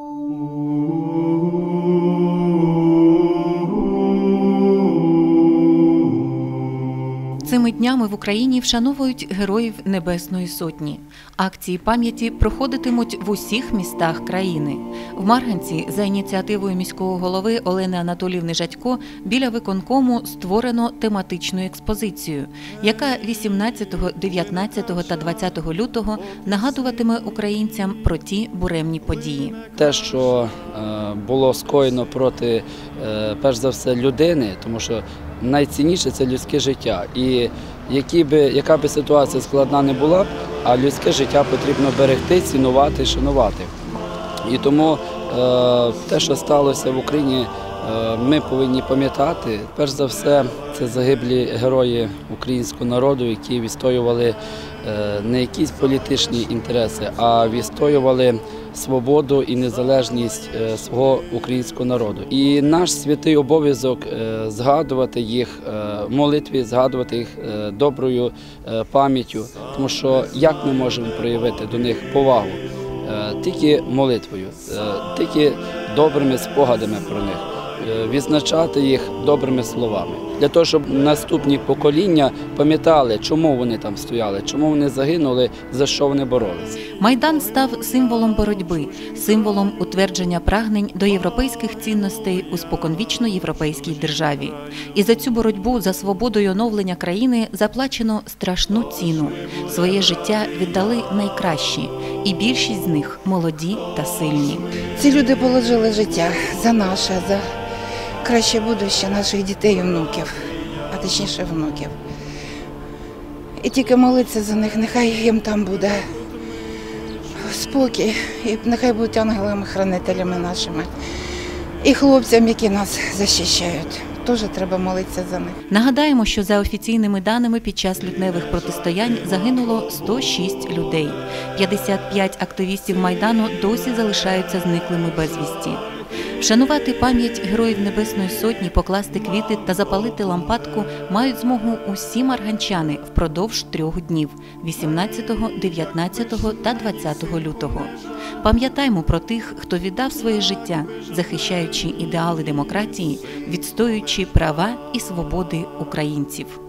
Música Цими днями в Україні вшановують героїв Небесної Сотні. Акції пам'яті проходитимуть в усіх містах країни. В Марганці за ініціативою міського голови Олени Анатоліївни Жадько біля виконкому створено тематичну експозицію, яка 18, 19 та 20 лютого нагадуватиме українцям про ті буремні події. те, що е, було скоєно проти, е, перш за все, людини, тому що найцінніше це людське життя. І які би, яка би ситуація складна не була а людське життя потрібно берегти, цінувати, шанувати. І тому е, те, що сталося в Україні, ми повинні пам'ятати. Перш за все, це загиблі герої українського народу, які відстоювали е, не якісь політичні інтереси, а відстоювали свободу і незалежність е, свого українського народу. І наш святий обов'язок е, згадувати їх е, в молитві, згадувати їх е, доброю е, пам'яттю, тому що як ми можемо проявити до них повагу? Е, тільки молитвою, е, тільки добрими спогадами про них, е, відзначати їх добрими словами, для того, щоб наступні покоління пам'ятали, чому вони там стояли, чому вони загинули, за що вони боролися. Майдан став символом боротьби, символом утвердження прагнень до європейських цінностей у споконвічно європейській державі. І за цю боротьбу за свободу й оновлення країни заплачено страшну ціну. Своє життя віддали найкращі, і більшість з них молоді та сильні. Ці люди положили життя за наше, за краще будуще наших дітей і внуків, а точніше внуків. І тільки молитися за них, нехай їм там буде спокій, і нехай будуть ангелами-хранителями нашими. І хлопцям, які нас захищають, теж треба молитися за них. Нагадаємо, що за офіційними даними під час лютневих протистоянь загинуло 106 людей. 55 активістів майдану досі залишаються зниклими безвісті. Вшанувати пам'ять героїв Небесної Сотні, покласти квіти та запалити лампадку мають змогу усі марганчани впродовж трьох днів 18, 19 та 20 лютого. Пам'ятаймо про тих, хто віддав своє життя, захищаючи ідеали демократії, відстоюючи права і свободи українців.